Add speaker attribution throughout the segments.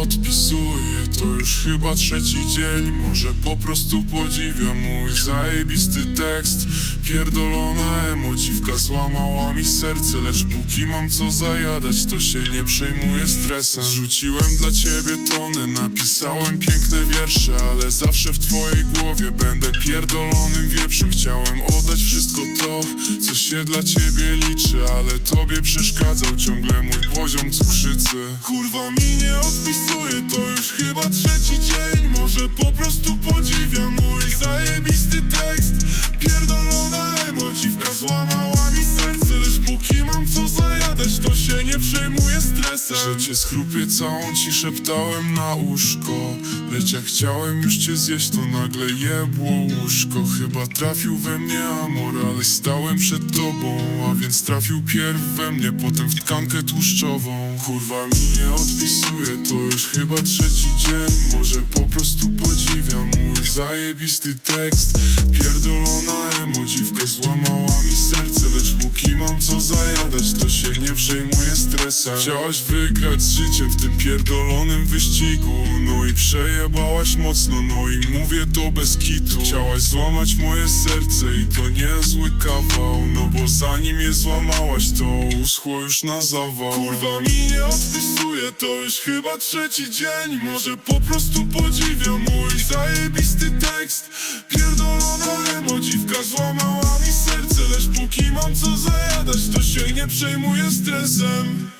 Speaker 1: odpisuje To już chyba trzeci dzień. Może po prostu podziwia mój zajebisty tekst. Pierdolona emodziwka złamała mi serce Lecz póki mam co zajadać To się nie przejmuję stresem. Rzuciłem dla ciebie tony Napisałem piękne wiersze Ale zawsze w twojej głowie Będę pierdolonym wieprzem. Chciałem to Co się dla ciebie liczy Ale tobie przeszkadzał ciągle mój poziom cukrzycy. Kurwa mi nie odpisuje To już zajadać To się nie przejmuję stresem. Że cię schrupię całą ci szeptałem na uszko Lecz jak chciałem już cię zjeść To nagle jebło łóżko. Chyba trafił we mnie amor Ale stałem przed tobą. A więc trafił pierw we mnie Potem w tkankę tłuszczową. Kurwa mi nie odpisuje To już chyba trzeci dzień. Może po prostu podziwiam mój zajebisty tekst. Pierdolona przejmuję stresem Chciałaś wygrać z życiem w tym pierdolonym wyścigu. No i przejebałaś mocno No i mówię to bez kitu. Chciałaś złamać moje serce i to niezły kawał. No bo zanim je złamałaś to uschło już na zawał. Kurwa mi nie odpisuje to już chyba trzeci dzień. Może po prostu podziwiam mój zajebisty tekst. Pierdolona emodziwka złamała mi serce Lecz Póki mam co zajadać, to się nie przejmuję stresem.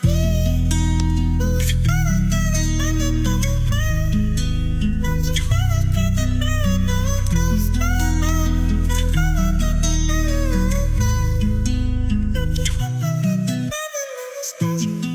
Speaker 1: Thank